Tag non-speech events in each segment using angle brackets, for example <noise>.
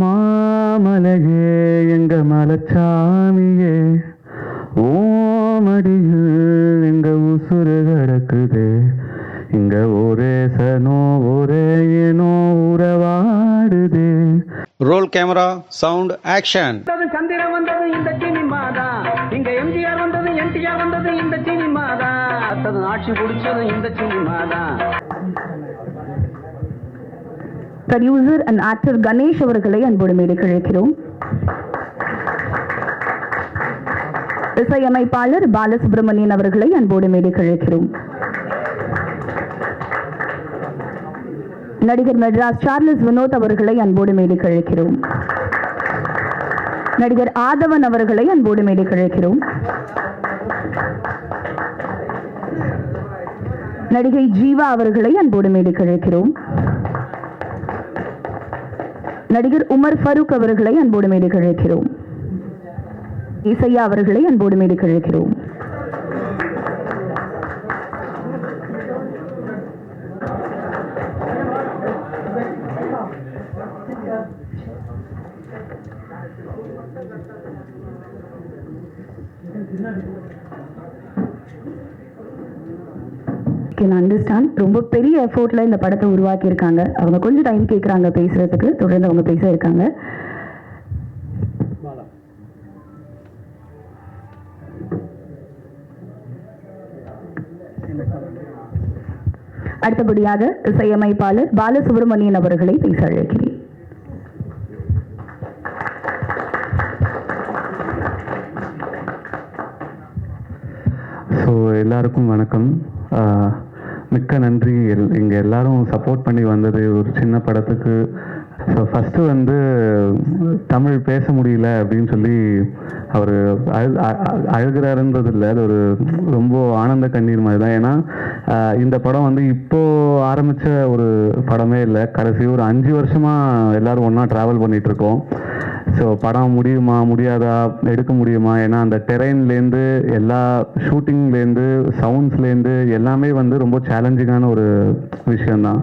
மாமலையே எங்க மலச்சாமியே. ஓமடியில் எங்க உசுறு கிடக்குது. இங்க ஒரே சனோ ஒரே ஏனோ உறவாடுது. ரோல் கேமரா சவுண்ட் ஆக்ஷன் வந்தது சந்திரன் வந்தது இந்த சினிமா தான் இங்க எம்ஜிஆர் வந்தது என்டிஆர் வந்தது இந்த சினிமா தான் ஆட்சி பிடிச்சது இந்த சினிமா தான் ப்ரொடியூசர் அண்ட் ஆக்டர் கணேஷ் அவர்களை அன்போடு மேடைக்கு அழைக்கிறோம் இசையமைப்பாளர் பாலசுப்ரமணியன் அவர்களை அன்போடு மேடைக்கு அழைக்கிறோம் நடிகர் மெட்ராஸ் சார்லஸ் வினோத் அவர்களை அன்போடு மேடைக்கு அழைக்கிறோம் நடிகர் ஆதவன் அவர்களை அன்போடு மேடைக்கு அழைக்கிறோம் நடிகை ஜீவா அவர்களை அன்போடு மேடைக்கு அழைக்கிறோம் நடிகர் உமர் ஃபரூக் அவர்களை அன்போடு மேடைக்கு கழிக்கிறோம் இசையா அவர்களை அன்போடு மேடைக்கு கழிக்கிறோம் ரொம்ப எஃபோர்ட்ல இந்த படத்தை உருவாக்கி இருக்காங்க அவங்க கொஞ்சம் டைம் கேட்குறாங்க பேசுறதுக்கு. தொடர்ந்து அவங்க பேச இருக்காங்க. அடுத்தபடியாக இசையமைப்பாளர் பாலசுப்ரமணியன் அவர்களை பேச அழைக்கிறேன். ஸோ எல்லாருக்கும் வணக்கம். ஆஹ் மிக்க நன்றி. எல் இங்கே எல்லாரும் சப்போர்ட் பண்ணி வந்தது ஒரு சின்ன படத்துக்கு. ஸோ ஃபஸ்ட்டு வந்து தமிழ் பேச முடியல அப்படின்னு சொல்லி அவர் அழு அ- அழுகிறாருன்றது இல்லை. அது ஒரு ரொம்ப ஆனந்த கண்ணீர் மாதிரி தான். ஏன்னா இந்த படம் வந்து இப்போ ஆரம்பித்த ஒரு படமே இல்லை. கடைசி ஒரு அஞ்சு வருஷமாக எல்லோரும் ஒன்றா ட்ராவல் பண்ணிகிட்ருக்கோம் இருக்கோம். ஸோ படம் முடியுமா முடியாதா எடுக்க முடியுமா? ஏன்னா அந்த டெரெயின்லேருந்து எல்லா ஷூட்டிங்லேருந்து சவுண்ட்ஸ்லேருந்து எல்லாமே வந்து ரொம்ப சேலஞ்சிங்கான ஒரு விஷயம்தான்.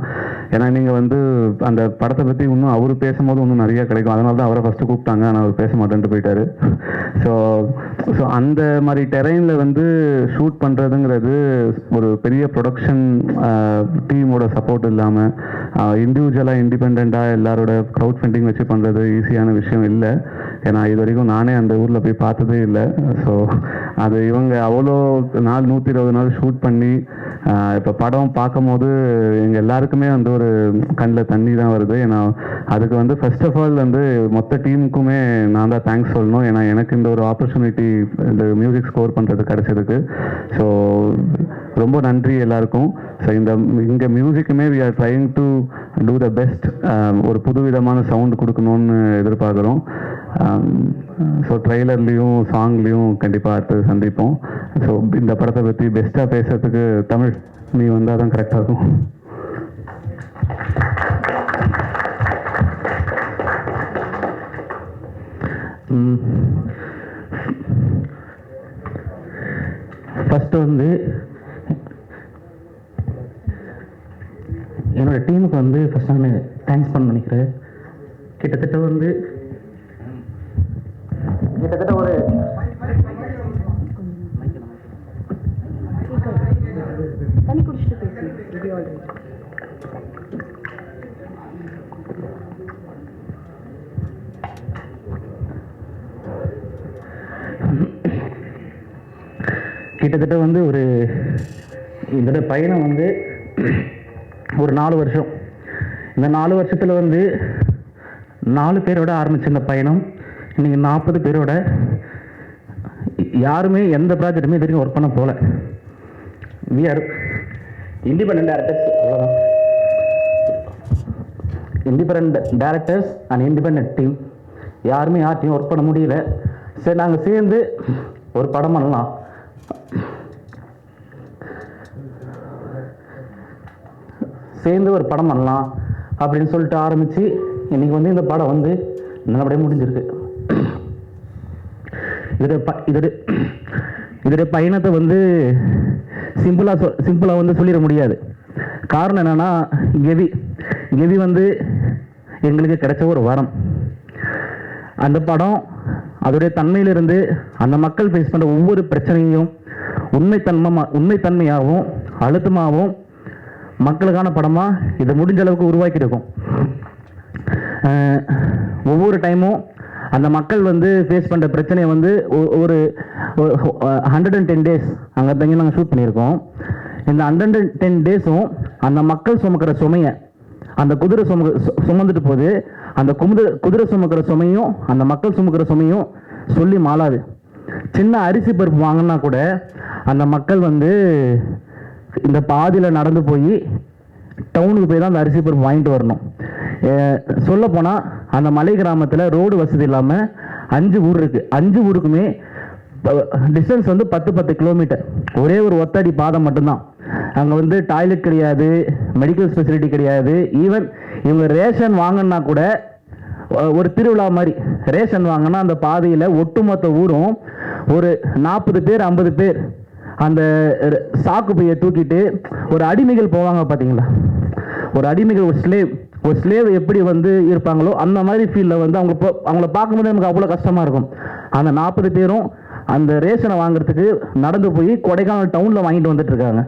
ஏன்னா நீங்கள் வந்து அந்த படத்தை பற்றி இன்னும் அவர் பேசும்போது இன்னும் நிறையா கிடைக்கும். அதனால தான் அவரை ஃபஸ்ட்டு கூப்பிட்டாங்க. ஆனால் அவர் பேச மாட்டேன்ட்டு போயிட்டாரு. <laughs> ஸோ ஸோ அந்த மாதிரி டெரெயினில் வந்து ஷூட் பண்ணுறதுங்கிறது ஒரு பெரிய ப்ரொடக்ஷன் டீமோட சப்போர்ட் இல்லாமல் இண்டிவிஜுவலாக இண்டிபெண்ட்டாக எல்லாரோட க்ரௌட் ஃபண்டிங் வச்சு பண்ணுறது ஈஸியான விஷயம் இல்லை. ஏன்னா இது வரைக்கும் நானே அந்த ஊரில் போய் பார்த்ததே இல்லை. ஸோ அது இவங்க அவ்வளோ நாள் நூற்றி இருபது நாள் ஷூட் பண்ணி இப்போ படம் பார்க்கும்போது எங்கள் எல்லாருக்குமே வந்து ஒரு கண்ணில் தண்ணி தான் வருது. ஏன்னா அதுக்கு வந்து ஃபர்ஸ்ட் ஆஃப் ஆல் வந்து மொத்த டீமுக்குமே நான் தான் தேங்க்ஸ் சொல்லணும். ஏன்னா எனக்கு இந்த ஒரு ஆப்பர்ச்சுனிட்டி இந்த மியூசிக் ஸ்கோர் பண்ணுறது கிடைச்சதுக்கு. ஸோ ரொம்ப நன்றி எல்லாருக்கும். ஸோ இந்த இங்கே மியூசிக்குமே we are trying to do the best ஒரு புதுவிதமான சவுண்ட் கொடுக்கணும்னு எதிர்பார்க்குறோம். Um, uh, ஸோ ட்ரெய்லர்லேயும் சாங்லேயும் கண்டிப்பாக அடுத்தது சந்திப்போம். ஸோ இந்த படத்தை பற்றி பெஸ்ட்டாக பேசுகிறதுக்கு தமிழ் நீ வந்தால் தான் கரெக்டாக இருக்கும் ஃபஸ்ட்டு வந்து என்னோட டீமுக்கு வந்து ஃபஸ்ட் நான் தேங்க்ஸ் பண்ண நினைக்கிறேன். கிட்டத்தட்ட வந்து கிட்டத்தட்ட ஒரு தண்ணி குடிச்சிட்டு பேசுங்க கிட்டத்தட்ட வந்து ஒரு இதோட பயணம் வந்து ஒரு நாலு வருஷம். இந்த நாலு வருஷத்தில் வந்து நாலு பேரோட ஆரம்பிச்ச இந்த பயணம் இன்னைக்கு நாற்பது பேரோட யாருமே எந்த ப்ராஜெக்ட்டுமே இது வரைக்கும் ஒர்க் பண்ண போகல வி ஆர் இண்டிபெண்ட் டேரக்டர்ஸ் அவ்வளோதான் independent directors and independent team யாருமே யார்ட்டையும் ஒர்க் பண்ண முடியல. சரி நாங்கள் சேர்ந்து ஒரு படம் பண்ணலாம். சேர்ந்து ஒரு படம் பண்ணலாம் அப்படின்னு சொல்லிட்டு ஆரம்பித்து இன்றைக்கி வந்து இந்த படம் வந்து நல்லபடியாக முடிஞ்சிருக்கு. இதோட ப இதோட இதோடைய பயணத்தை வந்து சிம்பிளாக சொ சிம்பிளாக வந்து சொல்லிட முடியாது. காரணம் என்னென்னா கெவி கெவி வந்து எங்களுக்கு கிடைச்ச ஒரு வரம். அந்த படம் அதோடைய தன்மையிலிருந்து அந்த மக்கள் ஃபேஸ் பண்ணுற ஒவ்வொரு பிரச்சனையும் உண்மைத்தன்மை உண்மைத்தன்மையாகவும் அழுத்தமாகவும் மக்களுக்கான படமாக இதை முடிஞ்ச அளவுக்கு உருவாக்கியிருக்கோம். ஒவ்வொரு டைமும் அந்த மக்கள் வந்து ஃபேஸ் பண்ணுற பிரச்சனையை வந்து ஒ- ஒரு ஹண்ட்ரட் அண்ட் டென் டேஸ் அங்கே தங்கி நாங்கள் ஷூட் பண்ணியிருக்கோம். இந்த ஹண்ட்ரட் அண்ட் டென் டேஸும் அந்த மக்கள் சுமக்கிற சுமையை அந்த குதிரை சும சு- சுமந்துட்டு போகுது அந்த குமுத குதிரை சுமக்கிற சுமையும் அந்த மக்கள் சுமக்கிற சுமையும் சொல்லி மாளாது. சின்ன அரிசி பருப்பு வாங்கினா கூட அந்த மக்கள் வந்து இந்த பாதியில் நடந்து போய் டவுனுக்கு போய் தான் அந்த அரிசி பருப்பு வாங்கிட்டு வரணும். சொல்ல போனால் அந்த மலை கிராமத்தில் ரோடு வசதி இல்லாமல் அஞ்சு ஊர் இருக்குது அஞ்சு ஊருக்குமே டிஸ்டன்ஸ் வந்து பத்து பத்து கிலோமீட்டர் ஒரே ஒரு ஒத்தடி பாதை மட்டும்தான். அங்கே வந்து டாய்லெட் கிடையாது மெடிக்கல் ஃபெசிலிட்டி கிடையாது. ஈவன் இவங்க ரேஷன் வாங்கினா கூட ஒரு திருவிழா மாதிரி ரேஷன் வாங்கினா அந்த பாதையில் ஒட்டுமொத்த ஊரும் ஒரு நாற்பது பேர் ஐம்பது பேர் அந்த சாக்கு பையை தூக்கிட்டு ஒரு அடிமைகள் போவாங்க பார்த்தீங்களா ஒரு அடிமைகள் ஒரு ஸ்லேவ் ஒரு ஸ்லேவ் எப்படி வந்து இருப்பாங்களோ அந்த மாதிரி ஃபீல்டில் வந்து அவங்க அவங்கள பார்க்கும்போது நமக்கு அவ்வளோ கஷ்டமாக இருக்கும். அந்த நாற்பது பேரும் அந்த ரேஷனை வாங்குறதுக்கு நடந்து போய் கொடைக்கானல் டவுனில் வாங்கிட்டு வந்துட்டு இருக்காங்க.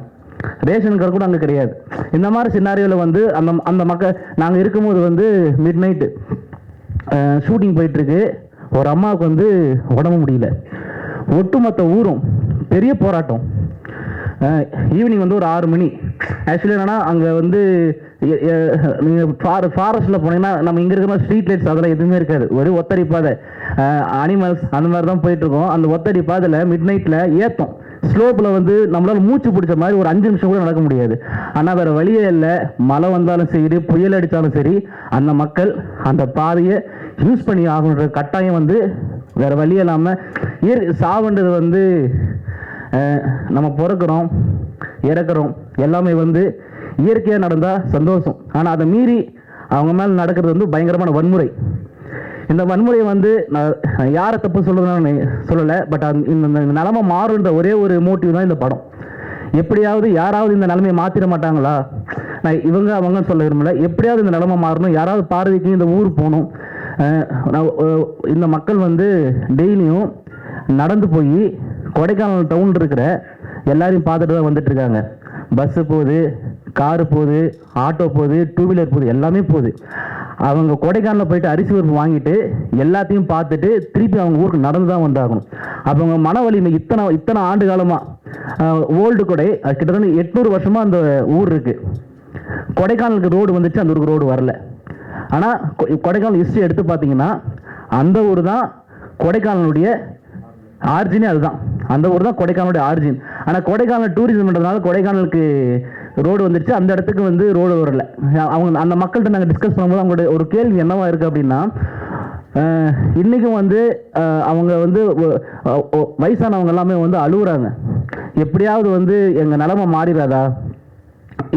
ரேஷன் கார்டு கூட அங்கே கிடையாது. இந்த மாதிரி சின்னாரியோவில் வந்து அந்த அந்த மக்கள் நாங்கள் இருக்கும்போது வந்து மிட் நைட்டு ஷூட்டிங் போயிட்டுருக்கு. ஒரு அம்மாவுக்கு வந்து உடம்பு முடியல. ஒட்டுமொத்த ஊரும் பெரிய போராட்டம். ஈவினிங் வந்து ஒரு ஆறு மணி. ஆக்சுவலி என்னன்னா அங்கே வந்து நீங்கள் ஃபார ஃபாரஸ்ட்டில் போனீங்கன்னா நம்ம இங்கே இருக்கிற ஸ்ட்ரீட் லைட்ஸ் அதெல்லாம் எதுவுமே இருக்காது. ஒரு ஒத்தடி பாதை. அனிமல்ஸ் அந்த மாதிரி தான் போயிட்டுருக்கோம் அந்த ஒத்தடி பாதையில் மிட் நைட்டில் ஏத்தம். ஸ்லோப்பில் வந்து நம்மளால் மூச்சு பிடிச்ச மாதிரி ஒரு அஞ்சு நிமிஷம் கூட நடக்க முடியாது. ஆனால் வேறு வழியே இல்லை. மழை வந்தாலும் சரி புயல் அடித்தாலும் சரி அந்த மக்கள் அந்த பாதையை யூஸ் பண்ணி ஆகணுன்ற கட்டாயம் வந்து வேறு வழி இல்லாமல் இயற் சாவுன்றது வந்து நம்ம பிறக்கிறோம். இறக்குறோம். எல்லாமே வந்து இயற்கையாக நடந்தால் சந்தோஷம். ஆனால் அதை மீறி அவங்க மேலே நடக்கிறது வந்து பயங்கரமான வன்முறை. இந்த வன்முறையை வந்து நான் யாரை தப்பு சொல்லுறதுன்னு சொல்லலை பட் இந்த இந்த நிலைமை மாறுன்ற ஒரே ஒரு மோட்டிவ் தான் இந்த படம். எப்படியாவது யாராவது இந்த நிலைமையை மாற்றிட மாட்டாங்களா? நான் இவங்க அவங்கன்னு சொல்ல விரும்பல. எப்படியாவது இந்த நிலைமை மாறணும். யாராவது பார்வைக்கு இந்த ஊர் போகணும். நான், இந்த மக்கள் வந்து டெய்லியும் நடந்து போய் கொடைக்கானல் டவுன் இருக்கிற எல்லாரையும் பார்த்துட்டு தான் வந்துட்டு இருக்காங்க பஸ்ஸு போகுது காரு போகுது ஆட்டோ போகுது டூ வீலர் போகுது எல்லாமே போகுது. அவங்க கொடைக்கானலில் போயிட்டு அரிசி பருப்பு வாங்கிட்டு எல்லாத்தையும் பார்த்துட்டு திருப்பி அவங்க ஊருக்கு நடந்து தான் வந்தாகணும். அப்போ அவங்க மன வலிமை இத்தனை இத்தனை ஆண்டு காலமாக ஓல்டு கொடை கிட்டத்தட்ட எட்நூறு வருஷமாக அந்த ஊர் இருக்குது கொடைக்கானலுக்கு ரோடு வந்துச்சு அந்த ஊருக்கு ரோடு வரல. ஆனால் கொடைக்கானல் ஹிஸ்ட்ரி எடுத்து பார்த்தீங்கன்னா அந்த ஊர் தான் கொடைக்கானலுடைய ஆர்ஜினே அதுதான். அந்த ஊர் தான் கொடைக்கானலுடைய ஆரிஜின் ஆனால் கொடைக்கானல் டூரிசம்ன்றதுனால கொடைக்கானலுக்கு ரோடு வந்துருச்சு. அந்த இடத்துக்கு வந்து ரோடு வரல. அவங்க அந்த மக்கள்கிட்ட நாங்கள் டிஸ்கஸ் பண்ணும்போது அவங்களுடைய ஒரு கேள்வி என்னவா இருக்குது அப்படின்னா இன்றைக்கும் வந்து அவங்க வந்து வயசானவங்க எல்லாமே வந்து அழுகுறாங்க எப்படியாவது வந்து எங்கள் நிலமை மாறிடாதா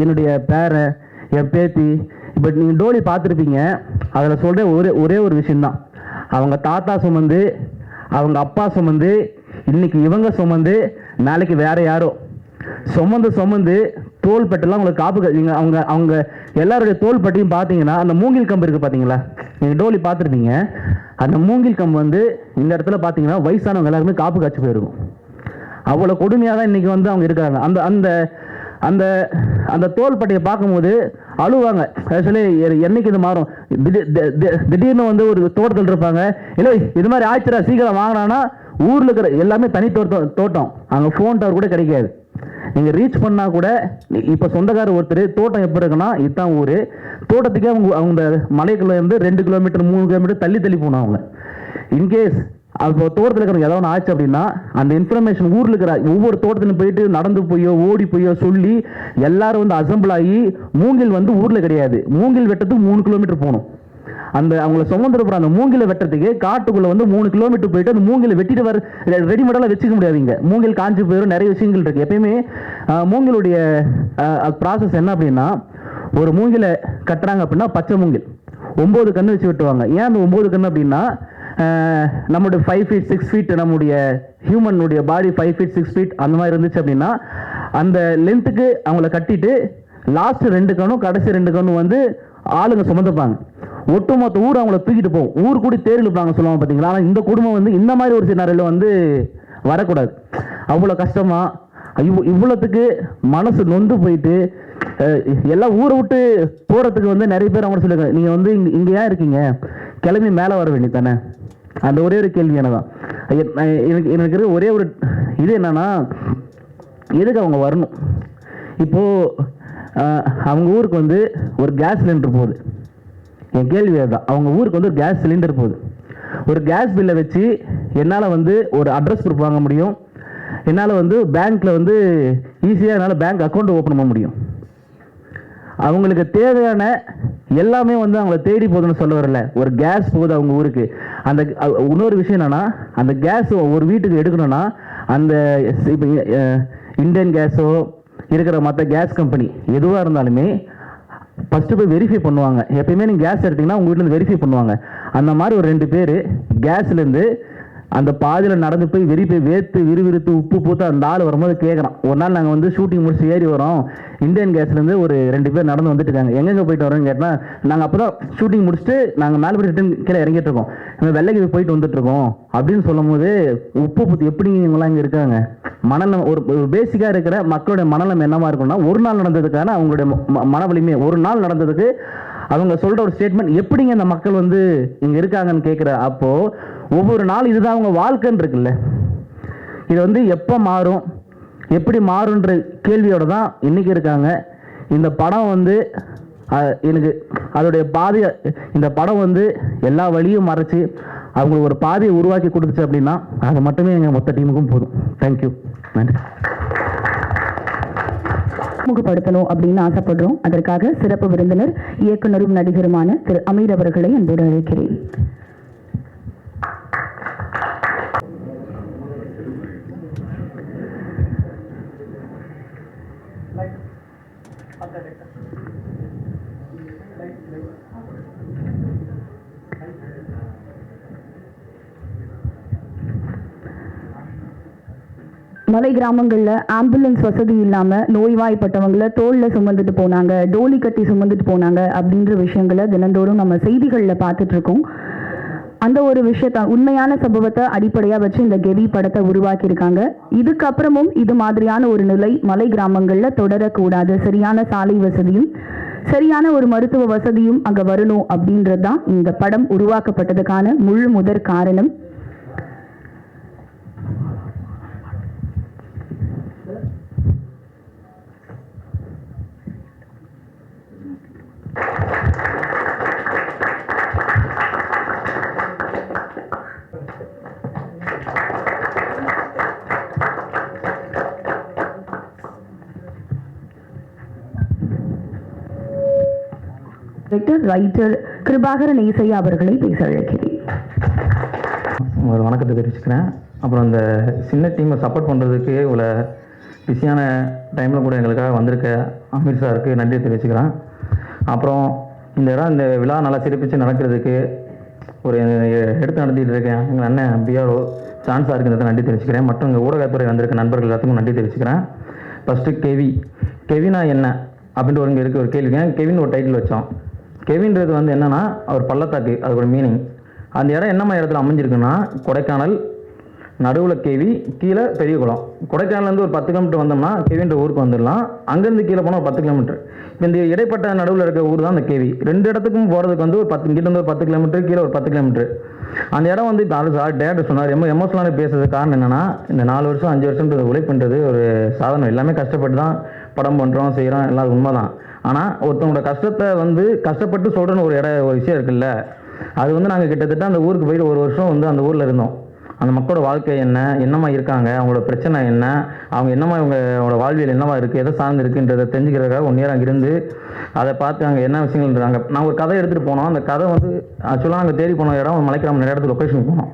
என்னுடைய பேரை என் பேத்தி இப்போ நீங்கள் டோலி பார்த்துருப்பீங்க. அதில் சொல்கிற ஒரே ஒரே ஒரு விஷயந்தான் அவங்க தாத்தா சுமந்து அவங்க அப்பா சுமந்து இன்னைக்கு இவங்க சுமந்து நாளைக்கு வேற யாரோ. சுமந்து சுமந்து தோள்பட்டெல்லாம் உங்களுக்கு காப்பு க- நீங்க அவங்க அவங்க எல்லாருடைய தோள்பட்டையும் பார்த்தீங்கன்னா அந்த மூங்கில் கம்பு இருக்கு பார்த்தீங்களா? நீங்கள் டோலி பார்த்துருப்பீங்க. அந்த மூங்கில் கம்பு வந்து இந்த இடத்துல பார்த்தீங்கன்னா வயசானவங்க எல்லாருமே காப்பு காய்ச்சி போயிருக்கும். அவ்வளோ கொடுமையாக தான் இன்றைக்கி வந்து அவங்க இருக்கிறாங்க. அந்த அந்த அந்த அந்த தோல்பட்டையை பார்க்கும்போது அழுவாங்க. ஆக்சுவலி என்னைக்கு இது மாறும்? திடீர் தி- திடீர்னு வந்து ஒரு தோட்டத்தில் இருப்பாங்க. இல்லை இது மாதிரி ஆச்சுரா சீக்கிரம் வாங்கினான்னா ஊரில் இருக்கிற எல்லாமே தனி தோட்டம் தோட்டம். அங்கே ஃபோன் டவர் கூட கிடைக்காது. நீங்கள் ரீச் பண்ணால் கூட இப்போ சொந்தக்காரர் ஒருத்தர் தோட்டம் எப்படி இருக்குன்னா இதுதான் ஊர். தோட்டத்துக்கே அவங்க அவங்க மலைக்குள்ளேருந்து ரெண்டு கிலோமீட்டர் மூணு கிலோமீட்டர் தள்ளி தள்ளி போனோம் அவங்க. இன்கேஸ் அப்போ தோட்டத்தில் இருக்கிறவங்க ஏதாவது ஒன்று ஆச்சு அப்படின்னா அந்த இன்ஃபர்மேஷன் ஊரில் இருக்கிற ஒவ்வொரு தோட்டத்திலும் போயிட்டு நடந்து போயோ ஓடி போயோ சொல்லி எல்லாரும் வந்து அசம்பிள் ஆகி மூங்கில் வந்து ஊரில் கிடையாது. மூங்கில் வெட்டத்துக்கு மூணு கிலோமீட்டர் போகணும். அந்த அவங்கள சுமந்துட்டு அந்த மூங்கில வெட்டுறதுக்கு காட்டுக்குள்ள வந்து மூணு கிலோமீட்டர் போயிட்டு அந்த மூங்கில வெட்டிட்டு வர ரெடிமேடெல்லாம் வச்சுக்க முடியாதுங்க மூங்கில் காஞ்சி போயிடும் நிறைய விஷயங்கள் இருக்கு. எப்பயுமே மூங்கிலுடைய ப்ராசஸ் என்ன அப்படின்னா ஒரு மூங்கில கட்டுறாங்க அப்படின்னா பச்சை மூங்கில். ஒம்பது கண்ணு வச்சு வெட்டுவாங்க. ஏன் அந்த ஒம்பது கண்ணு அப்படின்னா நம்மளுடைய ஃபைவ் ஃபீட் சிக்ஸ் ஃபீட் நம்முடைய ஹியூமனுடைய body five feet six feet அந்த மாதிரி இருந்துச்சு அப்படின்னா அந்த லென்த்துக்கு அவங்கள கட்டிட்டு லாஸ்ட் ரெண்டு கணும் கடைசி ரெண்டு கணும் வந்து ஆளுங்க சுமந்துப்பாங்க. ஒட்டுமொத்த ஊர் அவங்கள தூக்கிட்டு போகும். ஊர் கூடி தேர் இழுப்பாங்க சொல்லுவாங்க பார்த்தீங்களா ஆனால் இந்த குடும்பம் வந்து இந்த மாதிரி ஒரு சினாரியில் வந்து வரக்கூடாது. அவ்வளோ கஷ்டமா? இவ் இவ்வளோத்துக்கு மனசு நொந்து போயிட்டு எல்லாம் ஊரை விட்டு போகிறதுக்கு வந்து நிறைய பேர் அவங்க சொல்லுங்க நீங்கள் வந்து இங்கே இங்கே ஏன் இருக்கீங்க? கிளம்பி மேலே வர வேண்டியது தானே அந்த ஒரே ஒரு கேள்வி என்னதான் எனக்கு எனக்கு ஒரே ஒரு இது என்னன்னா எதுக்கு அவங்க வரணும்? இப்போது அவங்க ஊருக்கு வந்து ஒரு கேஸ் சிலிண்டர் போகுது. என் கேள்வி அதுதான். அவங்க ஊருக்கு வந்து ஒரு கேஸ் சிலிண்டர் போகுது. ஒரு கேஸ் பில்லை வச்சு என்னால் வந்து ஒரு அட்ரஸ் ப்ரூஃப் வாங்க முடியும். என்னால் வந்து பேங்க்கில் வந்து ஈஸியாக என்னால் பேங்க் அக்கௌண்ட் ஓப்பன் பண்ண முடியும். அவங்களுக்கு தேவையான எல்லாமே வந்து அவங்கள தேடி போகுதுன்னு சொல்ல வரல. ஒரு கேஸ் போகுது அவங்க ஊருக்கு. அந்த இன்னொரு விஷயம் என்னென்னா அந்த கேஸ் ஒரு வீட்டுக்கு எடுக்கணும்னா அந்த இப்போ இந்தியன் கேஸோ இருக்கிற மற்ற கேஸ் கம்பெனி எதுவாக இருந்தாலுமே ஃபஸ்ட்டு போய் வெரிஃபை பண்ணுவாங்க. எப்பயுமே நீங்கள் கேஸ் எடுத்தீங்கன்னா உங்கள் வீட்டில் வெரிஃபை பண்ணுவாங்க. அந்த மாதிரி ஒரு ரெண்டு பேர் கேஸ்லேருந்து அந்த பாதியில் நடந்து போய் வெறி போய் வேர்த்து விறுவிறுத்து உப்பு பூத்து அந்த ஆள் வரும்போது கேட்குறான் ஒரு நாள் நாங்கள் வந்து ஷூட்டிங் முடிச்சு ஏறி வரோம். இந்தியன் கேஸ்லேருந்து ஒரு ரெண்டு பேர் நடந்து வந்துட்டு இருக்காங்க. எங்கெங்கே போயிட்டு வரோம்னு கேட்டால் நாங்கள் அப்போ தான் ஷூட்டிங் முடிச்சுட்டு நாங்கள் மேலே ரிட்டன் கீழே இறங்கிட்டு இருக்கோம். நம்ம வெள்ளைக்கு போயிட்டு வந்துட்டு இருக்கோம். அப்படின்னு சொல்லும்போது உப்பு பூத்து எப்படி இவங்களாம் இங்கே இருக்காங்க? மனநலம் ஒரு பேசிக்காக இருக்கிற மக்களுடைய மனநலம் என்னவா இருக்கும்னா ஒரு நாள் நடந்ததுக்கான அவங்களுடைய ம- மன வலிமை ஒரு நாள் நடந்ததுக்கு அவங்க சொல்ற ஒரு ஸ்டேட்மெண்ட் எப்படிங்க இந்த மக்கள் வந்து இங்க இருக்காங்கன்னு கேட்குற அப்போ ஒவ்வொரு நாள் இதுதான் அவங்க வாழ்க்கைன்னு இருக்குல்ல. இது வந்து எப்போ மாறும் எப்படி மாறுன்ற கேள்வியோட தான் இன்னைக்கு இருக்காங்க. இந்த படம் வந்து எனக்கு அதோடைய பாதையை இந்த படம் வந்து எல்லா வழியும் மறைச்சு அவங்களுக்கு ஒரு பாதையை உருவாக்கி கொடுத்துச்சு அப்படின்னா அது மட்டுமே எங்கள் மொத்த டீமுக்கும் போதும். தேங்க்யூ நன்றி. அறிமுகப்படுத்தணும் அப்படின்னு ஆசைப்படுறோம். அதற்காக சிறப்பு விருந்தினர் இயக்குனரும் நடிகருமான திரு அமீர் அவர்களை அன்போடு அழைக்கிறேன். மலை கிராமங்களில் ஆம்புலன்ஸ் வசதி இல்லாமல் நோய்வாய்ப்பட்டவங்கள தோளில் சுமந்துட்டு போனாங்க டோலி கட்டி சுமந்துட்டு போனாங்க அப்படின்ற விஷயங்களை தினந்தோறும் நம்ம செய்திகளில் பார்த்துட்ருக்கோம். அந்த ஒரு விஷயத்த உண்மையான சம்பவத்தை அடிப்படையாக வச்சு இந்த கெவி படத்தை உருவாக்கியிருக்காங்க. இதுக்கப்புறமும் இது மாதிரியான ஒரு நிலை மலை கிராமங்களில் தொடரக்கூடாது. சரியான சாலை வசதியும் சரியான ஒரு மருத்துவ வசதியும் அங்கே வரணும் அப்படின்றது தான் இந்த படம் உருவாக்கப்பட்டதுக்கான முழு முதற் காரணம். டைரக்டர் ரைட்டர் கிருபாகரன் ஏசையா அவர்களை பேச அழைக்கிறேன். ஒரு வணக்கத்தை தெரிவிச்சுக்கிறேன். அப்புறம் இந்த சின்ன டீமை சப்போர்ட் பண்ணுறதுக்கு இவ்வளோ பிஸியான டைமில் கூட எங்களுக்காக வந்திருக்க அமீர் சாருக்கு நன்றி தெரிவிச்சுக்கிறேன். அப்புறம் இந்த இடம் இந்த விழா நல்லா சிறப்பித்து நடக்கிறதுக்கு ஒரு எடுத்து நடத்திட்டு இருக்கேன். எங்கள் அண்ணன் பிஆர்ஓ சான்ஸாக சாருக்கு நன்றி தெரிவிச்சுக்கிறேன். மற்றும் எங்கள் ஊடகத்துறை வந்திருக்க நண்பர்கள் எல்லாத்துக்கும் நன்றி தெரிவிச்சுக்கிறேன். ஃபஸ்ட்டு கெவி. கெவினா என்ன? அப்படின்ட்டு ஒரு இங்கே இருக்க ஒரு கேள்விங்க கெவின் ஒரு டைட்டில் வச்சோம். கெவின்றது வந்து என்னன்னா அவர் பள்ளத்தாக்கு அதோட மீனிங் அந்த இடம் என்னம்மா இடத்துல அமைஞ்சிருக்குன்னா கொடைக்கானல் நடுவில் கேவி கீழே பெரிய குளம். கொடைக்கானல்லேருந்து ஒரு பத்து கிலோமீட்டர் வந்தோம்னா கேவின்ற ஊருக்கு வந்துடலாம். அங்கேருந்து கீழே போனால் ஒரு பத்து கிலோமீட்டர் இந்த இடைப்பட்ட நடுவில் இருக்க ஊர் தான் அந்த கேவி. ரெண்டு இடத்துக்கும் போகிறதுக்கு வந்து ஒரு பத்து இங்கிட்ட ஒரு பத்து கிலோமீட்டர் கீழே ஒரு பத்து கிலோமீட்டர் அந்த இடம் வந்து இப்போ சார் டேரக்டர் சொன்னார். எமோ எமோஷனலாக பேசுறது காரணம் என்னென்னா இந்த நாலு வருஷம் அஞ்சு வருஷம் உழைப்புன்றது ஒரு சாதனம் எல்லாமே கஷ்டப்பட்டு தான் படம் பண்ணுறோம் செய்கிறோம் எல்லாம் உண்மை தான் ஆனால் ஒருத்தவங்களோட கஷ்டத்தை வந்து கஷ்டப்பட்டு சொல்கிறேன்னு ஒரு இட ஒரு விஷயம் இருக்குல்ல அது வந்து நாங்கள் கிட்டத்தட்ட அந்த ஊருக்கு போயிட்டு ஒரு வருஷம் வந்து அந்த ஊரில் இருந்தோம். அந்த மக்களோட வாழ்க்கை என்ன என்னமா இருக்காங்க அவங்களோட பிரச்சனை என்ன அவங்க என்னமா இவங்களோட வாழ்வியல் என்னவா இருக்குது எதை சார்ந்து இருக்குன்றதை தெரிஞ்சுக்கிறதுக்காக ஒன் இயர் அங்கே இருந்து அதை பார்த்து அங்கே என்ன விஷயங்கள் அங்கே நான் ஒரு கதை எடுத்துகிட்டு போனோம். அந்த கதை வந்து ஆக்சுவலாக நாங்கள் தேடி போன இடம் மலைக்கிராம நிறைய இடத்துல லொக்கேஷனுக்கு போனோம்.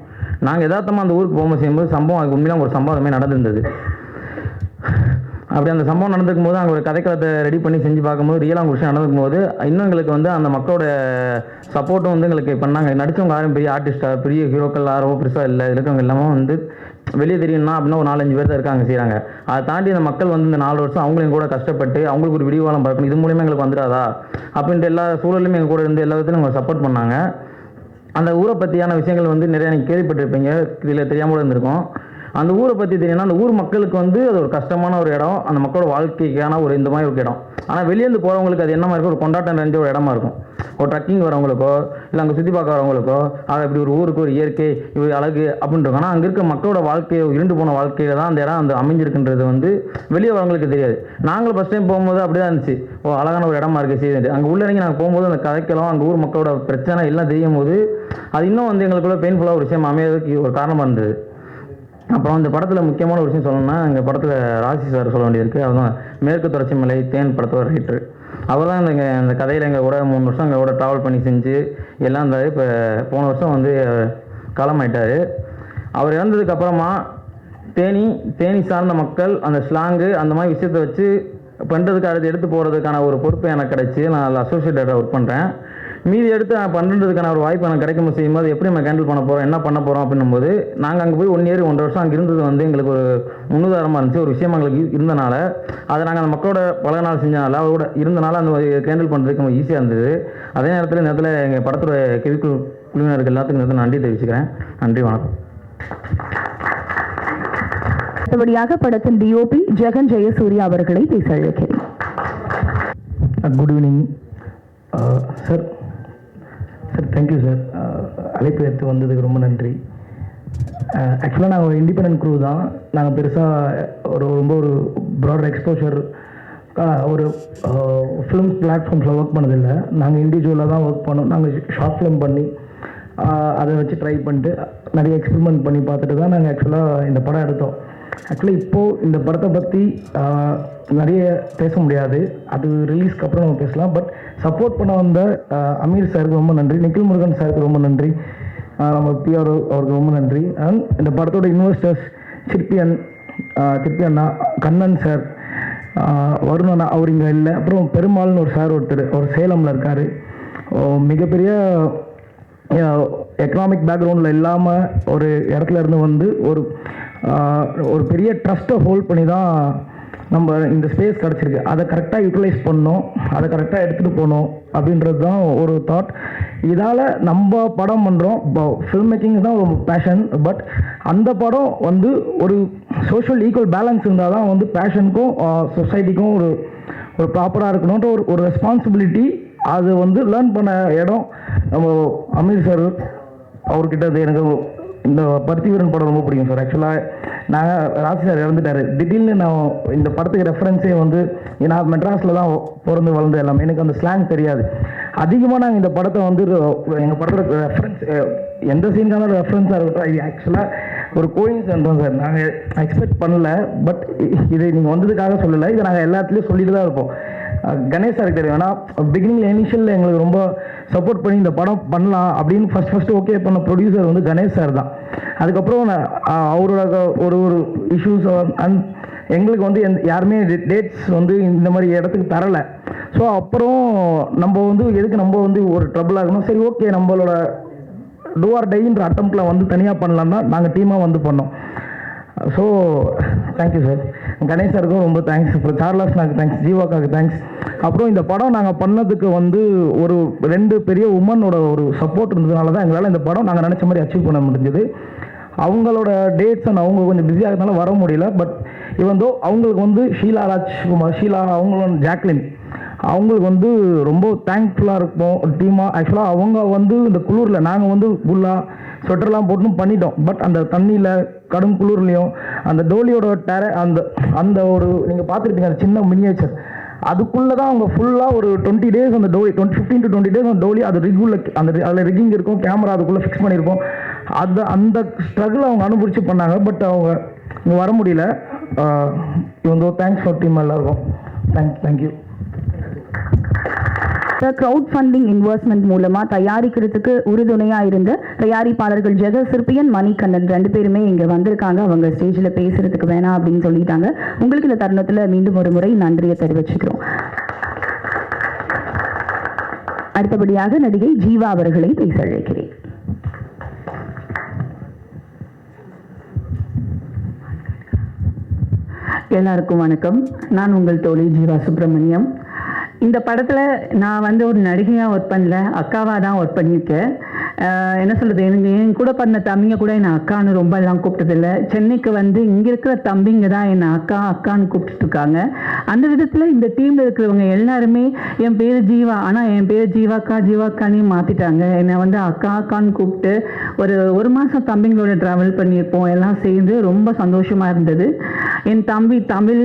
நாங்கள் எதார்த்தமாக அந்த ஊருக்கு போகும்போது செய்யும்போது சம்பவம் அதுக்கு உண்மையிலாம் ஒரு சம்பவமே நடந்திருந்தது. அப்படி அந்த சம்பவம் நடந்துக்கும் போது அங்கே ஒரு கதைக்களத்தை ரெடி பண்ணி செஞ்சு பார்க்கும்போது ரியலாக விஷயம் நடந்துக்கும் போது இன்னும் எங்களுக்கு வந்து அந்த மக்களோட சப்போர்ட்டும் வந்து எங்களுக்கு பண்ணாங்க. நடித்தவங்க யாரும் பெரிய ஆர்டிஸ்டாக பெரிய ஹீரோக்கள் யாரோ பெருசாக இல்லை. இருக்கவங்க எல்லாமே வந்து வெளியே தெரியணும்னா அப்படின்னா ஒரு நாலஞ்சு பேர் தான் இருக்காங்க செய்கிறாங்க அதை தாண்டி அந்த மக்கள் வந்து இந்த நாலு வருஷம் அவங்களையும் கூட கஷ்டப்பட்டு அவங்களுக்கு ஒரு விடிவாளம் பார்க்கணும் இது மூலியமாக எங்களுக்கு வந்துடாதா? அப்படின்ட்டு எல்லா சூழலையும் எங்கள் கூட இருந்து எல்லா விதத்திலும் அவங்க சப்போர்ட் பண்ணாங்க. அந்த ஊரை பற்றியான விஷயங்கள் வந்து நிறைய நீங்கள் கேள்விப்பட்டிருப்பீங்க. இதில் தெரியாமல் இருந்திருக்கும். அந்த ஊரை பற்றி தெரியும்னா அந்த ஊர் மக்களுக்கு வந்து அது ஒரு கஷ்டமான ஒரு இடம். அந்த மக்களோட வாழ்க்கைக்கான ஒரு இந்த மாதிரி ஒரு இடம். ஆனால் வெளியேந்து போகிறவங்களுக்கு அது என்ன மாதிரி இருக்கும் ஒரு கொண்டாட்டம் நிறைஞ்ச ஒரு இடமா இருக்கும். ஒரு ட்ரக்கிங் வரவங்களுக்கோ இல்லை அங்கே சுற்றி பார்க்க வரவங்களுக்கோ அதை இப்படி ஒரு ஊருக்கு ஒரு இயற்கை இப்படி அழகு அப்படின்னு இருக்கும். ஆனால் அங்கே இருக்க மக்களோட வாழ்க்கையை இருண்டு போன வாழ்க்கையில தான் அந்த இடம் அந்த அமைஞ்சிருக்குன்றது வந்து வெளியே வரவங்களுக்கு தெரியாது. நாங்களும் ஃபஸ்ட் டைம் போகும்போது அப்படியே இருந்துச்சு. ஓ அழகான ஒரு இடமா இருக்குது சரி அங்கே உள்ள இறங்கி நாங்கள் போகும்போது அந்த கதைக்கலாம் அங்கே ஊர் மக்களோட பிரச்சனை எல்லாம் தெரியும் போது அது இன்னும் வந்து எங்களுக்குள்ள பெயின்ஃபுல்லாக ஒரு விஷயம் அமையறதுக்கு ஒரு காரணமாக இருந்தது. அப்புறம் இந்த படத்தில் முக்கியமான ஒரு விஷயம் சொல்லணும்னா இந்த படத்தில் ராசி சார் சொல்ல வேண்டியிருக்கு. அவர் தான் மேற்கு தொடர்ச்சி மலை தேன் படத்தோட ரைட்டர் அவர் தான் இந்த இந்த கதையில் எங்கள் கூட மூணு வருஷம் எங்கள் கூட ட்ராவல் பண்ணி செஞ்சு எல்லாம் இருந்தார் இப்போ போன வருஷம் வந்து காலமாயிட்டார் அவர் இறந்ததுக்கப்புறமா தேனி தேனி சார்ந்த மக்கள் அந்த ஸ்லாங்கு அந்த மாதிரி விஷயத்தை வச்சு பண்ணுறதுக்கு அடுத்து எடுத்து போகிறதுக்கான ஒரு பொறுப்பு எனக்கு கிடச்சி. நான் அதில் அசோசியேட்டடாக ஒர்க் பண்ணுறேன் மீதி எடுத்து நான் பண்ணுறதுக்கான ஒரு வாய்ப்பு எனக்கு கிடைக்கும்? செய்யும்போது எப்படி நம்ம ஹேண்டில் பண்ண போகிறோம் என்ன பண்ண போகிறோம் அப்படின்னும் போது நாங்கள் அங்கே போய் ஒன் இயர் ஒன்றரை வருஷம் அங்கே இருந்தது வந்து எங்களுக்கு ஒரு முன்னுதாரணமாக இருந்துச்சு. ஒரு விஷயம் எங்களுக்கு இருந்தனால அதை நாங்கள் அந்த மக்களோட பல நாள் செஞ்சனால அவரோட இருந்தனால அந்த ஹேண்டில் பண்ணுறதுக்கு ரொம்ப ஈஸியாக இருந்தது. அதே நேரத்தில் இந்த இடத்துல எங்கள் படத்தோட கெவிக்கு குழுவினருக்கு எல்லாத்துக்கும் இந்த இடத்துல நன்றி தெரிவிச்சுக்கிறேன். நன்றி வணக்கம். அடுத்தபடியாக படத்தின் டிஓபி ஜெகன் ஜெயசூர்யா அவர்களை பேச அழைக்கிறேன். Good evening sir sir thank you sir அழைப்பு எடுத்து வந்ததுக்கு ரொம்ப நன்றி. Uh, ஆக்சுவலாக நாங்கள் ஒரு இண்டிபெண்ட் குரூ தான். நாங்கள் பெருசாக ஒரு ரொம்ப ஒரு ப்ராடர் எக்ஸ்போஷர் ஒரு ஃபிலிம் பிளாட்ஃபார்ம்ஸில் ஒர்க் பண்ணதில்லை. நாங்கள் இண்டிவிஜுவலாக தான் ஒர்க் பண்ணோம். நாங்கள் ஷார்ட் ஃபிலிம் பண்ணி அதை வச்சு ட்ரை பண்ணிட்டு நிறைய எக்ஸ்பெரிமெண்ட் பண்ணி பார்த்துட்டு தான் நாங்கள் ஆக்சுவலாக இந்த படம் எடுத்தோம். ஆக்சுவலி இப்போது இந்த படத்தை பற்றி நிறைய பேச முடியாது. அது ரிலீஸ்க்கு அப்புறம் நம்ம பேசலாம். பட் சப்போர்ட் பண்ண வந்த அமீர் சாருக்கு ரொம்ப நன்றி. நிக்கில் முருகன் சாருக்கு ரொம்ப நன்றி. நம்ம பிஆர் அவருக்கு ரொம்ப நன்றி. அண்ட் இந்த படத்தோட இன்வெஸ்டர்ஸ் சிற்பியன் ஆஹ் சிற்பி அண்ணா கண்ணன் சார் வருண் அண்ணா அவர் இங்கே இல்லை. அப்புறம் பெருமாள்னு ஒரு சார் ஒருத்தர் அவர் சேலமில் இருக்கார். மிகப்பெரிய எக்கனாமிக் பேக்ரவுண்டில் இல்லாமல் ஒரு இடத்துல இருந்து வந்து ஒரு ஒரு பெரிய ட்ரஸ்ட்டை ஹோல்ட் பண்ணி தான் நம்ம இந்த ஸ்பேஸ் கிடச்சிருக்கு. அதை கரெக்டாக யூட்டிலைஸ் பண்ணணும். அதை கரெக்டாக எடுத்துகிட்டு போகணும் அப்படின்றது தான் ஒரு தாட் இதால் நம்ம படம் பண்ணுறோம் ஃபில்ம் மேக்கிங் தான் ஒரு பேஷன் பட் அந்த படம் வந்து ஒரு சோஷியல் ஈக்குவல் பேலன்ஸ் இருந்தால் தான் வந்து பேஷனுக்கும் சொசைட்டிக்கும் ஒரு ஒரு ப்ராப்பராக இருக்கணுன்ற ஒரு ஒரு ரெஸ்பான்சிபிலிட்டி அது வந்து லேர்ன் பண்ண இடம். நம்ம அமீர் சார் அவர்கிட்ட அது எனக்கு இந்த பருத்திவீரன் படம் ரொம்ப பிடிக்கும் சார். ஆக்சுவலாக நாங்கள் ராசி சார் இறந்துட்டார். திடீர்னு நான் இந்த படத்துக்கு ரெஃபரன்ஸே வந்து நான் மெட்ராஸில் தான் பிறந்து வளர்ந்து எல்லாமே. எனக்கு அந்த ஸ்லாங் தெரியாது. அதிகமாக நாங்கள் இந்த படத்தை வந்து எங்கள் படத்தில் ரெஃபரன்ஸ் எந்த சீனுக்கான ரெஃபரன்ஸாக இருக்கட்டும். இது ஆக்சுவலாக ஒரு கோயின்ஸ் தான் சார். நாங்கள் எக்ஸ்பெக்ட் பண்ணல. பட் இது நீங்கள் வந்ததுக்காக சொல்லலை. இதை நாங்கள் எல்லாத்துலேயும் சொல்லிட்டு தான் இருப்போம் கணேஷ் சார் தெரியும். ஏன்னா பிகினிங்கில் இனிஷியலில் எங்களுக்கு ரொம்ப சப்போர்ட் பண்ணி இந்த படம் பண்ணலாம் அப்படின்னு ஃபஸ்ட் ஃபஸ்ட்டு ஓகே பண்ண ப்ரொடியூசர் வந்து கணேஷ் சார் தான். அதுக்கப்புறம் அவரோட ஒரு ஒரு இஷ்யூஸ் அண்ட் எங்களுக்கு வந்து எந்த யாருமே டேட்ஸ் வந்து இந்த மாதிரி இடத்துக்கு தரலை. ஸோ அப்புறம் நம்ம வந்து எதுக்கு நம்ம வந்து ஒரு ட்ரபிள் ஆகணும்? சரி ஓகே நம்மளோட டூ ஆர் டைன்ற அட்டம்ப்டில் வந்து தனியாக பண்ணலாம் தான் நாங்கள் டீமாக வந்து பண்ணோம். ஸோ தேங்க்யூ சார் கணேஷ் சாருக்கும் ரொம்ப தேங்க்ஸ் அப்புறம் சார்லாஸ்னாக்கு தேங்க்ஸ் ஜீவாக்காக்கு தேங்க்ஸ் அப்புறம் இந்த படம் நாங்கள் பண்ணதுக்கு வந்து ஒரு ரெண்டு பெரிய உமனோட ஒரு சப்போர்ட் இருந்ததுனால தான் எங்களால் இந்த படம் நாங்கள் நினச்ச மாதிரி அச்சீவ் பண்ண முடிஞ்சது. அவங்களோட டேட்ஸ் அண்ட் அவங்க கொஞ்சம் பிஸியாக இருக்கனால வர முடியல. பட் இவந்தோ அவங்களுக்கு வந்து ஷீலா ராஜ்குமார் ஷீலா அவங்களும் ஜாக்லின். அவங்களுக்கு வந்து ரொம்ப தேங்க்ஃபுல்லாக இருப்போம். ஒரு டீமாக ஆக்சுவலாக அவங்க வந்து இந்த குளிரில் நாங்கள் வந்து ஃபுல்லாக ஸ்வெட்டர்லாம் போட்டுன்னு பண்ணிட்டோம். பட் அந்த தண்ணியில் கடும் குளிர்லையும் அந்த டோலியோட டேர அந்த அந்த ஒரு நீங்கள் பார்த்துருப்பீங்க அந்த சின்ன மினியேச்சர் அதுக்குள்ளே தான் அவங்க ஃபுல்லாக ஒரு டுவெண்ட்டி டேஸ் அந்த dolly twenty fifteen to twenty days அந்த டோலி அது ரிகுல அந்த அதில் ரிகிங் இருக்கும் கேமரா அதுக்குள்ளே ஃபிக்ஸ் பண்ணியிருக்கும் அது அந்த ஸ்ட்ரகிள் அவங்க அனுபவிச்சு பண்ணாங்க பட் அவங்க இங்கே வர முடியல. இவங்க தேங்க்ஸ் ஃபார் டீம் எல்லாருக்கும். தேங்க் தேங்க்யூ படத்தை க்ரௌட் ஃபண்டிங் இன்வெஸ்ட்மெண்ட் மூலமாக தயாரிக்கிறதுக்கு உறுதுணையா இருந்த தயாரிப்பாளர்கள் ஜெக சிற்பியன் மணிகண்ணன் ரெண்டு பேருமே இங்க வந்திருக்காங்க. அவங்க ஸ்டேஜ்ல பேசுறதுக்கு வேணாம் அப்படின்னு சொல்லிட்டாங்க. உங்களுக்கு இந்த தருணத்தில் மீண்டும் ஒரு முறை நன்றியை தெரிவிச்சுக்கிறோம். அடுத்தபடியாக நடிகை ஜீவா அவர்களை பேச அழைக்கிறேன். எல்லாருக்கும் வணக்கம். நான் உங்கள் தோழி ஜீவா சுப்பிரமணியம். இந்த படத்தில் நான் வந்து ஒரு நடிகையாக ஒர்க் பண்ணல அக்காவாக தான் ஒர்க் பண்ணியிருக்கேன். என்ன சொல்கிறது எனக்கு என் கூட பண்ண தம்பிங்க கூட என்னை அக்கான்னு ரொம்ப எல்லாம் கூப்பிட்டதில்ல. சென்னைக்கு வந்து இங்கே இருக்கிற தம்பிங்க தான் என்னை அக்கா அக்கான்னு கூப்பிட்டுருக்காங்க அந்த விதத்தில் இந்த டீமில் இருக்கிறவங்க எல்லாருமே என் பேர் ஜீவா. ஆனால் என் பேர் ஜீவாக்கா ஜீவாக்கானே மாற்றிட்டாங்க என்னை வந்து அக்கா அக்கான்னு கூப்பிட்டு ஒரு ஒரு மாதம் தம்பிங்களோட ட்ராவல் பண்ணியிருப்போம். எல்லாம் சேர்ந்து ரொம்ப சந்தோஷமாக இருந்தது. என் தம்பி தமிழ்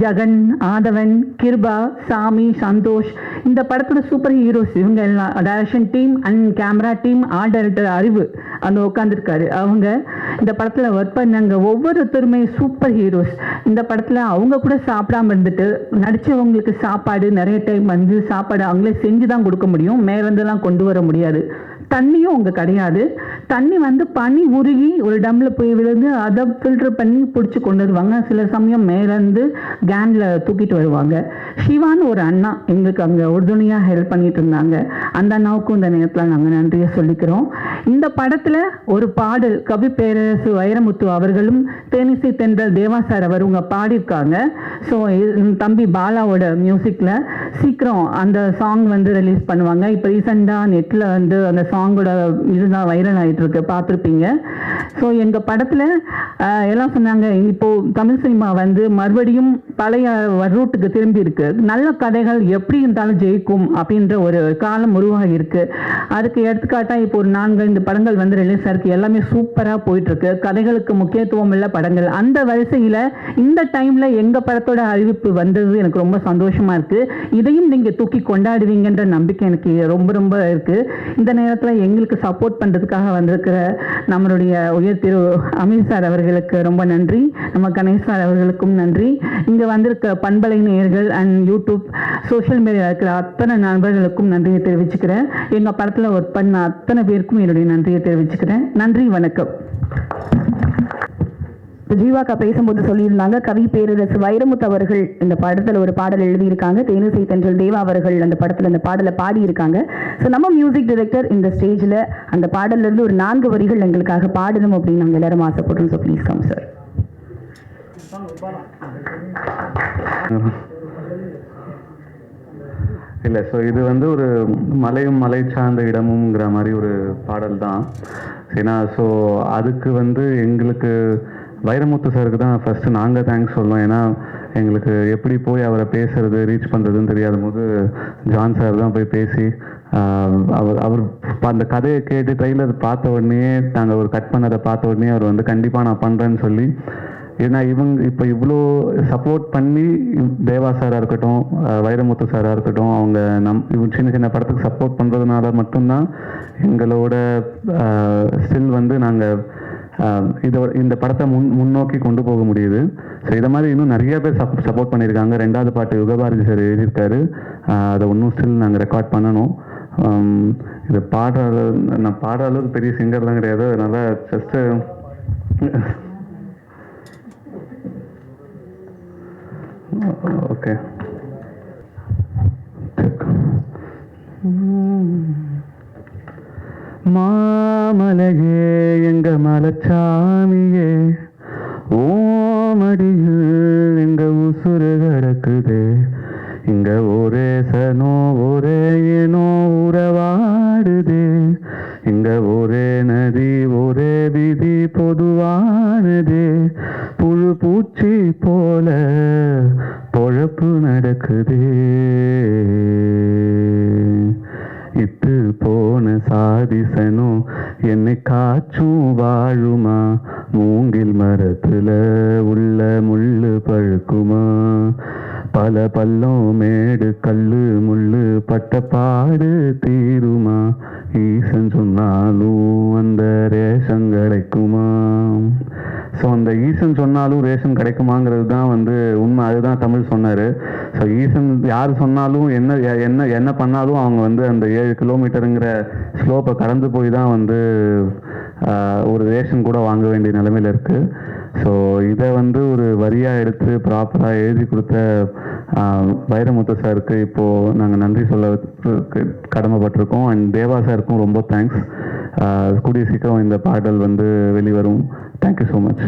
ஜெகன் ஆதவன் கிருபா சாமி சந்தோஷ். இந்த படத்தோட சூப்பர் ஹீரோஸ் இவங்க எல்லாம். Direction team and camera team art director Arivu. அந்த உட்காந்துருக்காரு அவங்க இந்த படத்தில் ஒர்க் பண்ணாங்க. ஒவ்வொருத்தருமே சூப்பர் ஹீரோஸ் இந்த படத்தில் அவங்க கூட சாப்பிடாம இருந்துட்டு நடித்தவங்களுக்கு சாப்பாடு நிறைய டைம் வந்து சாப்பாடு அவங்களே செஞ்சு தான் கொடுக்க முடியும். மேலேருந்துலாம் கொண்டு வர முடியாது. தண்ணியும் அங்கே கிடையாது. தண்ணி வந்து பனி உருகி ஒரு டம்மில் போய் விழுந்து அதை ஃபில்டர் பண்ணி பிடிச்சி கொண்டு வருவாங்க. சில சமயம் மேலேருந்து கேனில் தூக்கிட்டு வருவாங்க. சிவான்னு ஒரு அண்ணா எங்களுக்கு அங்கே உறுதுணையாக ஹெல்ப் பண்ணிட்டு இருந்தாங்க. அந்த அண்ணாவுக்கும் இந்த நேரத்தில் நாங்கள் நன்றியை சொல்லிக்கிறோம். இந்த படத்தில் ஒரு பாடல் கவி பேரரசு வைரமுத்து அவர்களும் தேனிசை தென்றல் தேவாசார் அவர் அவருங்க பாடியிருக்காங்க. ஸோ தம்பி பாலாவோட மியூசிக்கில் சீக்கிரம் அந்த சாங் வந்து ரிலீஸ் பண்ணுவாங்க. இப்போ ரீசெண்டாக நெட்டில் வந்து அந்த சாங்கோட இதுதான் வைரல் ஆயிடுச்சு. இருக்கு பார்த்துருப்பீங்க. ஸோ எங்கள் படத்தில் எல்லாம் சொன்னாங்க இப்போது தமிழ் சினிமா வந்து மறுபடியும் பழைய ரூட்டுக்கு திரும்பி இருக்கு நல்ல கதைகள் எப்படி இருந்தாலும் ஜெயிக்கும் அப்படின்ற ஒரு காலம் உருவாகி இருக்கு. அதுக்கு எடுத்துக்காட்டாக இப்போ ஒரு நான்கு ஐந்து படங்கள் வந்து ரிலீஸ் ஆயிருக்கு எல்லாமே சூப்பராக போயிட்டுருக்கு. கதைகளுக்கு முக்கியத்துவம் உள்ள படங்கள். அந்த வரிசையில் இந்த டைமில் எங்கள் படத்தோட அறிவிப்பு வந்தது எனக்கு ரொம்ப சந்தோஷமாக இருக்குது இதையும் நீங்கள் தூக்கி கொண்டாடுவீங்கன்ற நம்பிக்கை எனக்கு ரொம்ப ரொம்ப இருக்குது இந்த நேரத்தில் எங்களுக்கு சப்போர்ட் பண்ணுறதுக்காக வந்து கொண்டிருக்கிற நம்மளுடைய உயர் திரு அமீர் சார் அவர்களுக்கு ரொம்ப நன்றி. நம்ம கணேஷ் சார் அவர்களுக்கும் நன்றி. இங்க வந்திருக்க பண்பலை நேயர்கள் அண்ட் யூடியூப் சோஷியல் மீடியா இருக்கிற அத்தனை நண்பர்களுக்கும் நன்றியை தெரிவிச்சுக்கிறேன். எங்கள் படத்தில் ஒர்க் பண்ண அத்தனை பேருக்கும் என்னுடைய நன்றியை தெரிவிச்சுக்கிறேன். நன்றி வணக்கம். ஜீவாக்கா பேசும்போது சொல்லியிருந்தாங்க கவி பேரரசு வைரமுத்து அவர்கள் இந்த படத்தில் ஒரு பாடல் எழுதியிருக்காங்க தேனிசை தென்றல் தேவா அவர்கள் அந்த படத்தில் அந்த பாடலை பாடியிருக்காங்க. ஸோ நம்ம மியூசிக் டைரக்டர் இந்த ஸ்டேஜில் அந்த பாடல்லேருந்து ஒரு நான்கு வரிகள் எங்களுக்காக பாடணும் அப்படின்னு நாங்கள் எல்லாரும் ஆசைப்படுறோம். ஸோ ப்ளீஸ் கம் சார் இல்லை ஸோ இது வந்து ஒரு மலையும் மலை சார்ந்த இடமுங்கிற மாதிரி ஒரு பாடல் தான். ஏன்னா ஸோ அதுக்கு வந்து எங்களுக்கு வைரமுத்து சாருக்கு தான் ஃபஸ்ட்டு நாங்கள் தேங்க்ஸ் சொல்லணும். ஏன்னா எங்களுக்கு எப்படி போய் அவரை பேசுறது ரீச் பண்ணுறதுன்னு தெரியாத போது ஜான் சார் தான் போய் பேசி அவர் அவர் அந்த கதையை கேட்டு ட்ரெயிலர் பார்த்த உடனே நாங்கள் ஒரு கட் பண்ணதை பார்த்த உடனே அவர் வந்து கண்டிப்பாக நான் பண்ணுறேன்னு சொல்லி ஏன்னா இவங்க இப்போ இவ்வளோ சப்போர்ட் பண்ணி தேவா சாராக இருக்கட்டும் வைரமுத்து சாராக இருக்கட்டும் அவங்க நம் இவங்க சின்ன சின்ன படத்துக்கு சப்போர்ட் பண்ணுறதுனால மட்டும்தான் எங்களோட ஸ்டில் வந்து நாங்கள் இதை இந்த படத்தை முன் முன்னோக்கி கொண்டு போக முடியுது. ஸோ இதை மாதிரி இன்னும் நிறைய பேர் சப் சப்போர்ட் பண்ணியிருக்காங்க. ரெண்டாவது பாட்டு யுகபாரதி சார் எழுதியிருக்காரு. அதை இன்னும் ஸ்டில் நாங்கள் ரெக்கார்ட் பண்ணணும். இது பாடுற நான் பாடுற அளவுக்கு பெரிய சிங்கர்லாம் கிடையாது. அதனால் ஜஸ்ட்டு ஓகே. மாமலகே எங்க மலச்சாமியே ஓமடியில் எங்க உசுறு கிடக்குதே. இங்க ஒரே சனோ ஒரே ஏனோ உறவாடுது இங்க ஒரே நதி ஒரே விதி பொதுவானது. புழு பூச்சி போல பொழப்பு நடக்குதே. போன சாதிசனும் என்னை காச்சும் வாழுமா? மூங்கில் மரத்துல உள்ள முள்ளு பழுக்குமா? பல பள்ளம் மேடு கல்லு முள்ளு பட்ட பாடு தீருமா? ஈசன் சொன்னாலும் அந்த ரேஷன் கிடைக்குமா? ஸோ அந்த ஈசன் சொன்னாலும் ரேஷன் கிடைக்குமாங்கிறது தான் வந்து உண்மை. அதுதான் தமிழ் சொன்னார். ஸோ ஈசன் யார் சொன்னாலும் என்ன என்ன என்ன பண்ணாலும் அவங்க வந்து அந்த ஏழு கிலோமீட்டருங்கிற ஸ்லோப்பை கடந்து போய் தான் வந்து ஒரு ரேஷன் கூட வாங்க வேண்டிய நிலைமையில் இருக்குது ஸோ இதை வந்து ஒரு வரியாக எடுத்து ப்ராப்பராக எழுதி கொடுத்த வைரமுத்து சாருக்கு இப்போது நாங்கள் நன்றி சொல்ல கடமைப்பட்டிருக்கோம். அண்ட் தேவா சாருக்கும் ரொம்ப தேங்க்ஸ் கூடிய சீக்கிரம் இந்த பாடல் வந்து வெளிவரும். Thank you so much